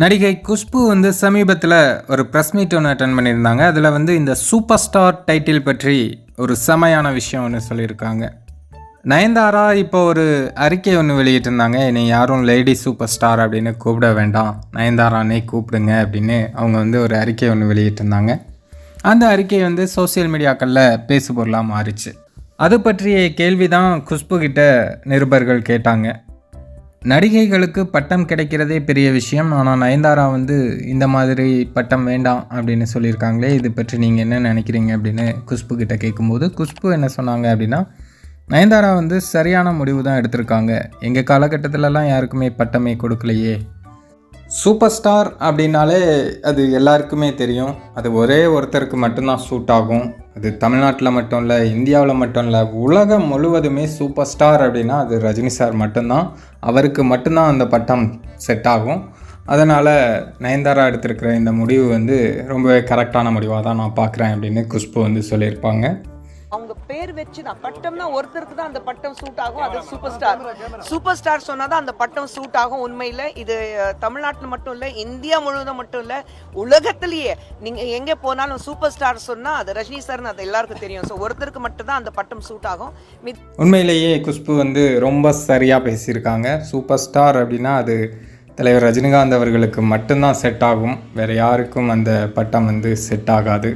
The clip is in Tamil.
நடிகை குஷ்பு வந்து சமீபத்தில் ஒரு ப்ரெஸ் மீட் ஒன்று அட்டன் பண்ணியிருந்தாங்க. அதில் வந்து இந்த சூப்பர் ஸ்டார் டைட்டில் பற்றி ஒரு செமையான விஷயம் ஒன்று சொல்லியிருக்காங்க. நயன்தாரா இப்போ ஒரு அறிக்கை ஒன்று வெளியிட்டிருந்தாங்க. என்னை யாரும் லேடி சூப்பர் ஸ்டார் அப்படின்னு கூப்பிட வேண்டாம். நயன்தாரானே கூப்பிடுங்க அப்படின்னு அவங்க வந்து ஒரு அறிக்கை ஒன்று வெளியிட்டிருந்தாங்க. அந்த அறிக்கை வந்து சோஷியல் மீடியாக்களில் பேசுபொருளாக மாறிச்சு. அது பற்றிய கேள்வி தான் குஷ்பு கிட்ட நிருபர்கள் கேட்டாங்க. நடிகைகளுக்கு பட்டம் கிடைக்கிறதே பெரிய விஷயம். ஆனால் நயன்தாரா வந்து இந்த மாதிரி பட்டம் வேண்டாம் அப்படின்னு சொல்லியிருக்காங்களே இது பற்றி நீங்கள் என்ன நினைக்கிறீங்க அப்படின்னு குஷ்பு கிட்ட கேட்கும்போது குஷ்பு என்ன சொன்னாங்க அப்படின்னா நயன்தாரா வந்து சரியான முடிவு தான் எடுத்திருக்காங்க. எங்கள் காலகட்டத்திலலாம் யாருக்குமே பட்டமே கொடுக்கலையே. சூப்பர் ஸ்டார் அப்படின்னாலே அது எல்லாருக்குமே தெரியும். அது ஒரே ஒருத்தருக்கு மட்டும்தான் சூட் ஆகும். அது தமிழ்நாட்டில் மட்டும் இல்லை இந்தியாவில் மட்டும் இல்லை உலகம் முழுவதுமே சூப்பர் ஸ்டார் அப்படின்னா அது ரஜினி சார் மட்டும்தான். அவருக்கு மட்டும்தான் அந்த பட்டம் செட் ஆகும். அதனால் நயன்தாரா எடுத்திருக்கிற இந்த முடிவு வந்து ரொம்பவே கரெக்டான முடிவாக தான் நான் பார்க்குறேன் அப்படின்னு குஷ்பு வந்து சொல்லியிருப்பாங்க. அவங்க பேர் வச்சு தான் பட்டம்னா ஒருத்தருக்கு தான் அந்த பட்டம் சூட் ஆகும். அது சூப்பர் ஸ்டார் சூப்பர் ஸ்டார் சொன்னாதான் அந்த பட்டம் சூட் ஆகும் உண்மையில. இது தமிழ்நாட்டுல மட்டும் இல்ல இந்தியா முழுவதும் மட்டும் இல்ல உலகத்திலேயே. நீங்க எங்க போனாலும் சூப்பர் ஸ்டார் சொன்னா அது ரஜினி சார்னு அது எல்லாருக்கும் தெரியும். ஸோ ஒருத்தருக்கு மட்டும் தான் அந்த பட்டம் சூட் ஆகும். மித் உண்மையிலேயே குஷ்பு வந்து ரொம்ப சரியாக பேசியிருக்காங்க. சூப்பர் ஸ்டார் அப்படின்னா அது தலைவர் ரஜினிகாந்த் அவர்களுக்கு மட்டும்தான் செட் ஆகும். வேறு யாருக்கும் அந்த பட்டம் வந்து செட் ஆகாது.